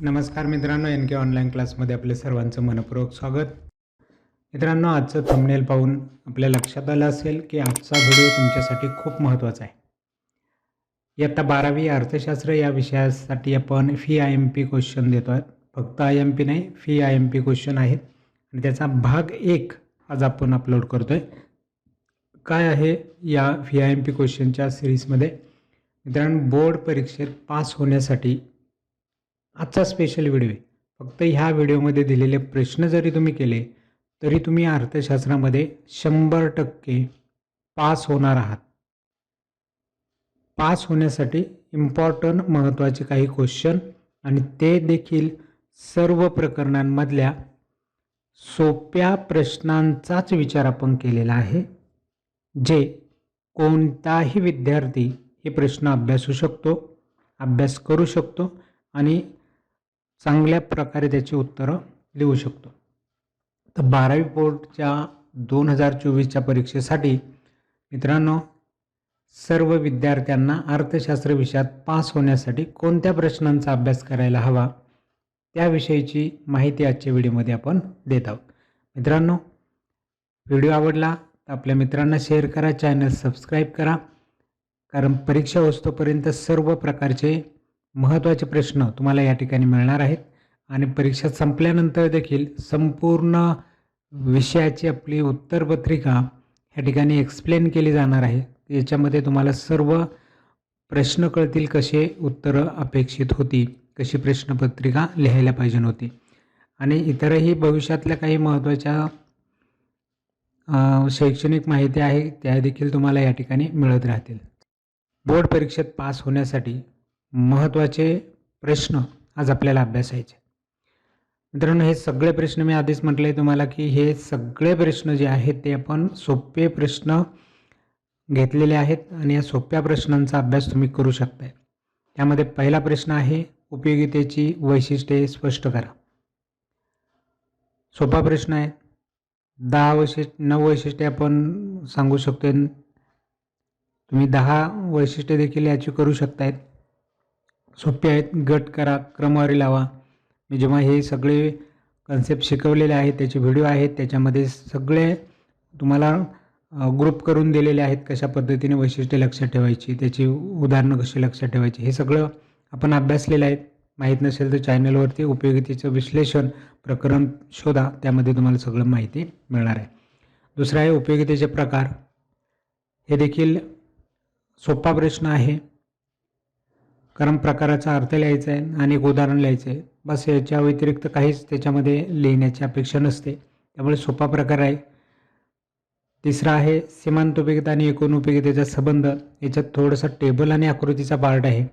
नमस्कार मित्रांनो एन के ऑनलाईन क्लासमध्ये आपले सर्वांचं मनपूर्वक स्वागत. मित्रांनो आजचं थंबनेल पाहून आपल्या लक्षात आलं असेल की आजचा व्हिडिओ तुमच्यासाठी खूप महत्त्वाचा आहे. इयत्ता बारावी अर्थशास्त्र या विषयासाठी आपण V I M P question देतो आहे फक्त आय एम पी नाही V I M P question आहेत. आणि त्याचा भाग एक आज आपण अपलोड करतो आहे काय आहे या फी आय एम पी क्वेश्चनच्या सिरीजमध्ये मित्रांनो बोर्ड परीक्षेत पास होण्यासाठी आजचा स्पेशल व्हिडिओ आहे. फक्त ह्या व्हिडिओमध्ये दिलेले प्रश्न जरी तुम्ही केले तरी तुम्ही अर्थशास्त्रामध्ये शंभर टक्के पास होणार आहात. पास होण्यासाठी इम्पॉर्टंट महत्त्वाचे काही क्वेश्चन आणि ते देखील सर्व प्रकरणांमधल्या सोप्या प्रश्नांचाच विचार आपण केलेला आहे जे कोणताही विद्यार्थी हे प्रश्न अभ्यासू शकतो अभ्यास करू शकतो आणि चांगल्या प्रकारे त्याची उत्तरं लिहू शकतो. तर बारावी बोर्डच्या दोन हजार चोवीसच्या परीक्षेसाठी मित्रांनो सर्व विद्यार्थ्यांना अर्थशास्त्र विषयात पास होण्यासाठी कोणत्या प्रश्नांचा अभ्यास करायला हवा त्याविषयीची माहिती आजच्या व्हिडिओमध्ये आपण देत आहोत. मित्रांनो व्हिडिओ आवडला तर आपल्या मित्रांना शेअर करा चॅनल सबस्क्राईब करा कारण परीक्षा होतोपर्यंत सर्व प्रकारचे महत्त्वाचे प्रश्न तुम्हाला या ठिकाणी मिळणार आहेत. आणि परीक्षा संपल्यानंतर देखील संपूर्ण विषयाची आपली उत्तरपत्रिका ह्या ठिकाणी एक्सप्लेन केली जाणार आहे. याच्यामध्ये तुम्हाला सर्व प्रश्न कळतील कसे उत्तरं अपेक्षित होती कशी प्रश्नपत्रिका लिहायला पाहिजे होती. आणि इतरही भविष्यातल्या काही महत्त्वाच्या शैक्षणिक माहिती आहे त्या देखील तुम्हाला या ठिकाणी मिळत राहतील. बोर्ड परीक्षेत पास होण्यासाठी महत्त्वाचे प्रश्न आज आपल्याला अभ्यासायचे. मित्रांनो हे सगळे प्रश्न मी आधीच म्हटले तुम्हाला की हे सगळे प्रश्न जे आहेत ते आपण सोपे प्रश्न घेतलेले आहेत आणि या सोप्या प्रश्नांचा अभ्यास तुम्ही करू शकताय. त्यामध्ये पहिला प्रश्न आहे उपयोगितेची वैशिष्ट्ये स्पष्ट करा. सोपा प्रश्न आहे. दहा वैशिष्ट्य नऊ वैशिष्ट्ये आपण सांगू शकतो तुम्ही दहा वैशिष्ट्ये देखील याची करू शकतायत. सोपे आहेत गट करा क्रमवारी लावा. मी जेव्हा हे सगळे कन्सेप्ट शिकवलेले आहेत त्याचे व्हिडिओ आहेत त्याच्यामध्ये सगळे तुम्हाला ग्रुप करून दिलेले आहेत कशा पद्धतीने वैशिष्ट्ये लक्षात ठेवायची त्याची उदाहरणं कशी लक्षात ठेवायची हे सगळं आपण अभ्यासलेलं आहे. माहीत नसेल तर चॅनलवरती उपयोगितेचं विश्लेषण प्रकरण शोधा त्यामध्ये तुम्हाला सगळं माहिती मिळणार आहे. दुसरा आहे उपयोगितेचे प्रकार. हे देखील सोपा प्रश्न आहे. कारण प्रकाराचा अर्थ लिहायचा आहे आणि एक उदाहरण लिहायचं आहे. बस याच्या व्यतिरिक्त काहीच त्याच्यामध्ये लिहिण्याची अपेक्षा नसते. त्यामुळे सोपा प्रकार आहे. तिसरा आहे सीमांत उपयोगिता आणि एकूण उपयोगितेचा संबंध. याच्यात थोडंसं टेबल आणि आकृतीचा पार्ट आहे.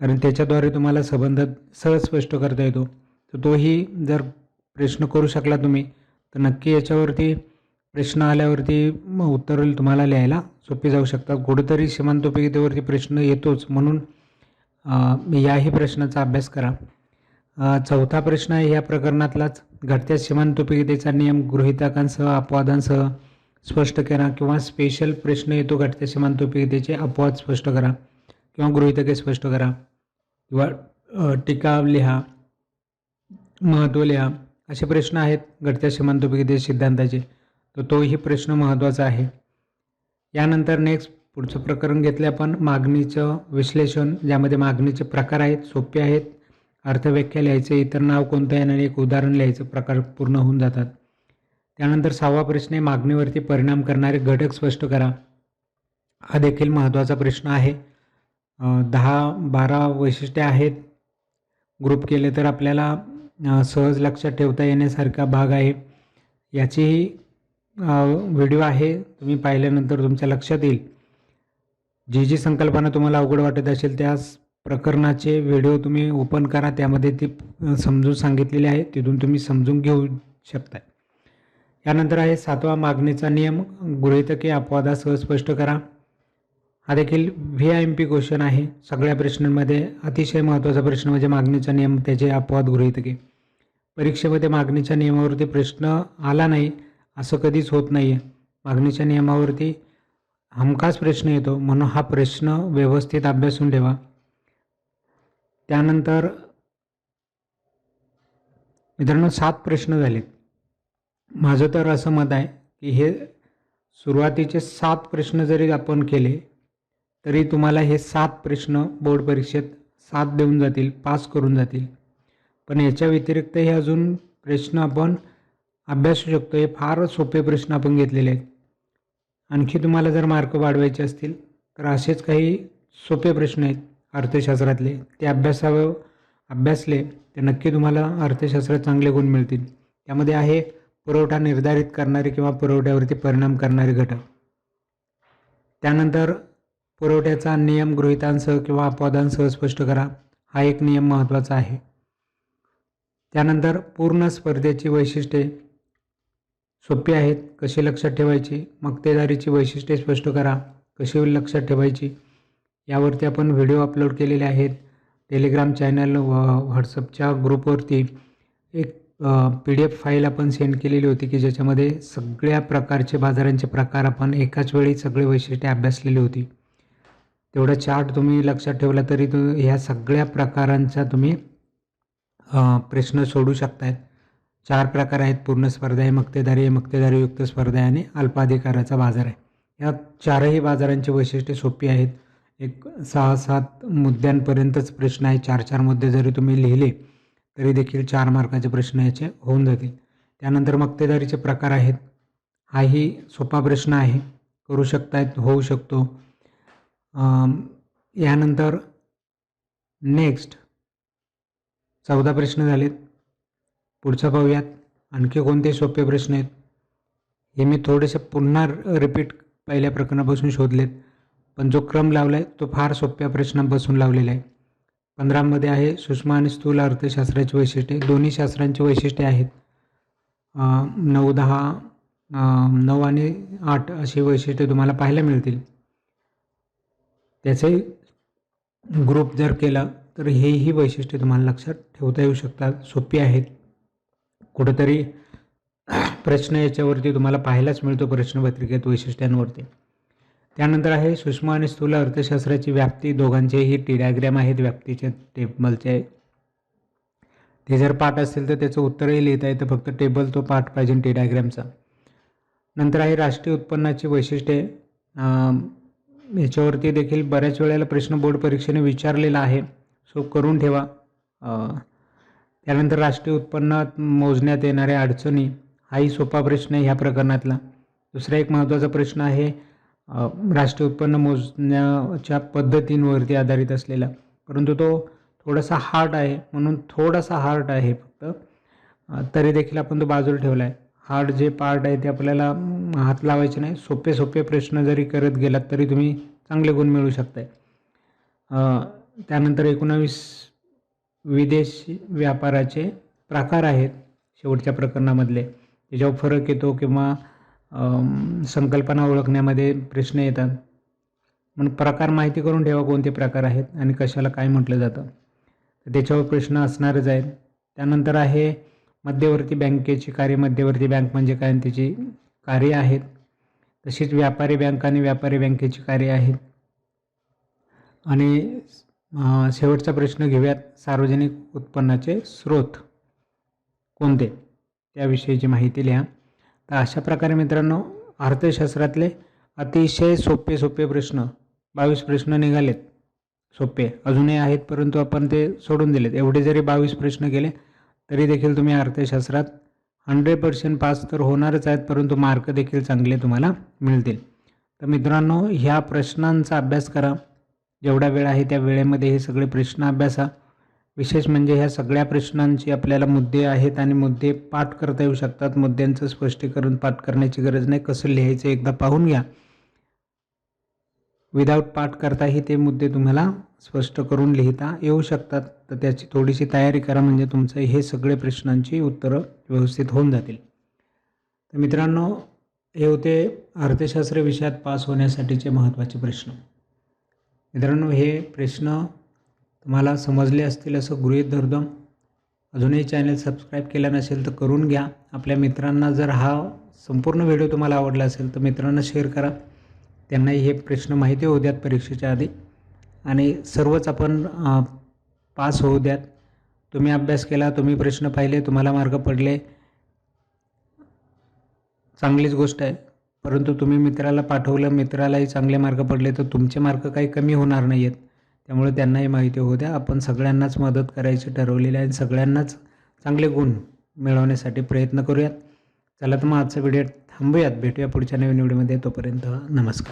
कारण त्याच्याद्वारे तुम्हाला संबंध सहज स्पष्ट करता येतो. तर तोही जर प्रश्न करू शकला तुम्ही तर नक्की याच्यावरती प्रश्न आल्यावरती उत्तर तुम्हाला लिहायला सोपी जाऊ शकतात. कुठेतरी सीमांत उपयोगितेवरती प्रश्न येतोच. म्हणून याही प्रश्नाचा अभ्यास करा. चौथा प्रश्न आहे या प्रकरणातलाच घटत्या सीमांत उपयोगितेचा नियम गृहितकांसह अपवादांसह स्पष्ट करा किंवा स्पेशल प्रश्न येतो घटत्या सीमांत उपयोगितेचे अपवाद स्पष्ट करा किंवा गृहितके स्पष्ट करा. किंवा टीका लिहा महत्त्व लिहा असे प्रश्न आहेत घटत्या सीमांत सिद्धांताचे. तर तोही प्रश्न महत्त्वाचा आहे. यानंतर नेक्स्ट पुढचं प्रकरण घेतले आपण. मागणीचं विश्लेषण ज्यामध्ये मागणीचे प्रकार आहेत सोपे आहेत. अर्थव्याख्या लिहायचे इतर नाव कोणतं आहे आणि एक उदाहरण लिहायचं प्रकार पूर्ण होऊन जातात. त्यानंतर सहावा प्रश्न आहे मागणीवरती परिणाम करणारे घटक स्पष्ट करा. हा देखील महत्त्वाचा प्रश्न आहे. दहा बारा वैशिष्ट्ये आहेत. ग्रुप केले तर आपल्याला सहज लक्षात ठेवता येण्यासारखा भाग आहे. याचीही व्हिडिओ आहे. तुम्ही पाहिल्यानंतर तुमच्या लक्षात येईल. जी जी संकल्पना तुम्हाला अवघड वाटत असेल त्या प्रकरणाचे व्हिडिओ तुम्ही ओपन करा. त्यामध्ये ती समजून सांगितलेली आहे. तिथून तुम्ही समजून घेऊ शकता यानंतर आहे सातवा मागणीचा नियम. गृहितके अपवादासह स्पष्ट करा. हा देखील V I M P question आहे. सगळ्या प्रश्नांमध्ये अतिशय महत्त्वाचा प्रश्न म्हणजे मागणीचा नियम त्याचे अपवाद गृहितके. परीक्षेमध्ये मागणीच्या नियमावरती प्रश्न आला नाही असं कधीच होत नाही आहे मागणीच्या नियमावरती हमखास प्रश्न येतो. म्हणून हा प्रश्न व्यवस्थित अभ्यासून ठेवा. त्यानंतर मित्रांनो सात प्रश्न झालेत. माझं तर असं मत आहे की हे सुरुवातीचे सात प्रश्न जरी आपण केले तरी तुम्हाला हे सात प्रश्न बोर्ड परीक्षेत सात देऊन जातील पास करून जातील. पण याच्या व्यतिरिक्त हे अजून प्रश्न आपण अभ्यासू शकतो. हे फार सोपे प्रश्न आपण घेतलेले आहेत. आणखी तुम्हाला जर मार्क वाढवायचे असतील तर असेच काही सोपे प्रश्न आहेत अर्थशास्त्रातले. ते अभ्यासावं अभ्यासले तर नक्की तुम्हाला अर्थशास्त्रात चांगले गुण मिळतील. त्यामध्ये आहे पुरवठा निर्धारित करणारे किंवा पुरवठ्यावरती परिणाम करणारे घटक. त्यानंतर पुरवठ्याचा नियम गृहितांसह किंवा अपवादांसह स्पष्ट करा. हा एक नियम महत्त्वाचा आहे. त्यानंतर पूर्ण स्पर्धेची वैशिष्ट्ये. सोपी आहेत कशी लक्षात ठेवायची? मक्तेदारीची वैशिष्ट्ये स्पष्ट करा. कशी लक्षात ठेवायची? यावरती आपण व्हिडिओ अपलोड केलेले आहेत. टेलिग्राम चॅनल व व्हॉट्सअपच्या ग्रुपवरती एक पी डी एफ फाईल आपण सेंड केलेली होती की ज्याच्यामध्ये सगळ्या प्रकारचे बाजारांचे प्रकार आपण एकाच वेळी सगळे वैशिष्ट्ये अभ्यासलेली होती. तेवढा चार्ट तुम्ही लक्षात ठेवला तरी तु ह्या सगळ्या प्रकारांचा तुम्ही प्रश्न सोडू शकतायत. चार प्रकार आहेत. पूर्ण स्पर्धा आहे मक्तेदारी आहे मक्तेदारीयुक्त स्पर्धा आहे आणि अल्पाधिकाराचा बाजार आहे. या चारही बाजारांची वैशिष्ट्ये सोपी आहेत. एक सहा सात मुद्द्यांपर्यंतच प्रश्न आहे. चार चार मुद्दे जरी तुम्ही लिहिले तरी देखील चार मार्काचे प्रश्न याचे होऊन जातील. त्यानंतर मक्तेदारीचे प्रकार आहेत. हाही सोपा प्रश्न आहे. करू शकतायत होऊ शकतो. यानंतर नेक्स्ट चौदा प्रश्न झालेत. पुढचं पाहूयात. आणखी कोणते सोपे प्रश्न आहेत? हे मी थोडेसे पुन्हा रिपीट पहिल्या प्रकरणापासून शोधलेत. पण जो क्रम लावला आहे तो फार सोप्या प्रश्नापासून लावलेला आहे. पंधरामध्ये आहे सूक्ष्म आणि स्थूल अर्थशास्त्राची वैशिष्ट्ये. दोन्ही शास्त्रांची वैशिष्ट्ये आहेत. नऊ दहा नऊ आणि आठ अशी वैशिष्ट्ये तुम्हाला पाहायला मिळतील. त्याचे ग्रुप जर केला तर हेही वैशिष्ट्ये तुम्हाला लक्षात ठेवता येऊ शकतात. सोपी आहेत. कुठंतरी प्रश्न याच्यावरती तुम्हाला पाहायलाच मिळतो प्रश्नपत्रिकेत वैशिष्ट्यांवरती. त्यानंतर आहे सूक्ष्म आणि स्थूल अर्थशास्त्राची व्याप्ती. दोघांचेही टी डायग्रॅम आहेत व्याप्तीचे टेबलचे. ते जर पाठ असेल तर त्याचं उत्तरही लिहिता येतं फक्त टेबल तो पाठ पाहिजे टी डायग्रॅमचा नंतर आहे राष्ट्रीय उत्पन्नाची वैशिष्ट्ये. याच्यावरती देखील बऱ्याच वेळेला प्रश्न बोर्ड परीक्षेने विचारलेला आहे. सो करून ठेवा. त्यानंतर राष्ट्रीय उत्पन्नात मोजण्यात येणाऱ्या अडचणी हाही सोपा प्रश्न आहे ह्या प्रकरणातला. दुसरा एक महत्त्वाचा प्रश्न आहे राष्ट्रीय उत्पन्न मोजण्याच्या पद्धतींवरती आधारित असलेला. परंतु तो थोडासा हार्ड आहे म्हणून थोडासा हार्ड आहे फक्त. तरी देखील आपण तो बाजूला ठेवला आहे हार्ड जे पार्ट आहे ते आपल्याला हात लावायचे नाही. सोपे सोपे प्रश्न जरी करत गेलात तरी तुम्ही चांगले गुण मिळू शकताय. त्यानंतर एकोणावीस विदेशी व्यापाराचे प्रकार आहेत शेवटच्या प्रकरणामधले. त्याच्यावर फरक येतो किंवा संकल्पना ओळखण्यामध्ये प्रश्न येतात. म्हणून प्रकार माहिती करून ठेवा कोणते प्रकार आहेत आणि कशाला काय म्हटलं जातं. तर त्याच्यावर प्रश्न असणारच आहेत. त्यानंतर आहे मध्यवर्ती बँकेची कार्य. मध्यवर्ती बँक म्हणजे काय त्याची कार्य आहेत. तशीच व्यापारी बँक आणि व्यापारी बँकेची कार्य आहेत. आणि शेवटचा प्रश्न घेऊयात. सार्वजनिक उत्पन्नाचे स्रोत कोणते? त्याविषयीची माहिती लिहा. तर अशा प्रकारे मित्रांनो अर्थशास्त्रातले अतिशय सोपे सोपे प्रश्न बावीस प्रश्न निघालेत. सोपे अजूनही आहेत परंतु आपण ते सोडून दिलेत. एवढे जरी बावीस प्रश्न केले तरी देखील तुम्ही अर्थशास्त्रात हंड्रेड पर्सेंट पास तर होणारच आहेत परंतु मार्क देखील चांगले तुम्हाला मिळतील. तर मित्रांनो ह्या प्रश्नांचा अभ्यास करा. जेवढा वेळ आहे त्या वेळेमध्ये हे सगळे प्रश्न अभ्यासा. विशेष म्हणजे ह्या सगळ्या प्रश्नांची आपल्याला मुद्दे आहेत आणि मुद्दे पाठ करता येऊ शकतात. मुद्द्यांचं स्पष्टीकरण पाठ करण्याची गरज नाही. कसं लिहायचं एकदा पाहून घ्या. विदाऊट पाठ करताही ते मुद्दे तुम्हाला स्पष्ट करून लिहिता येऊ शकतात. तर त्याची थोडीशी तयारी करा म्हणजे तुमचं हे सगळे प्रश्नांची उत्तरं व्यवस्थित होऊन जातील. तर मित्रांनो हे होते अर्थशास्त्र विषयात पास होण्यासाठीचे महत्त्वाचे प्रश्न. मित्रांनो हे प्रश्न तुम्हाला समजले असतील असं गृहीत धरतो. अजूनही चॅनल सबस्क्राईब केला नसेल तर करून घ्या. आपल्या मित्रांना जर हा संपूर्ण व्हिडिओ तुम्हाला आवडला असेल तर मित्रांना शेअर करा. त्यांनाही हे प्रश्न माहिती होऊ द्यात परीक्षेच्या आधी. आणि सर्वच आपण पास होऊ द्यात. तुम्ही अभ्यास केला तुम्ही प्रश्न पाहिले तुम्हाला मार्क पडले. चांगलीच गोष्ट आहे. परंतु तुम्ही मित्राला पाठवलं मित्रालाही चांगले मार्क पडले तर तुमचे मार्क काही कमी होणार नाही आहेत त्यामुळे त्यांनाही माहिती होऊ द्या. आपण सगळ्यांनाच मदत करायची ठरवलेली आहे आणि सगळ्यांनाच चांगले गुण मिळवण्यासाठी प्रयत्न करूयात. चला तर मग आजचा व्हिडिओ थांबूयात. भेटूया पुढच्या नवीन व्हिडिओमध्ये. तोपर्यंत नमस्कार.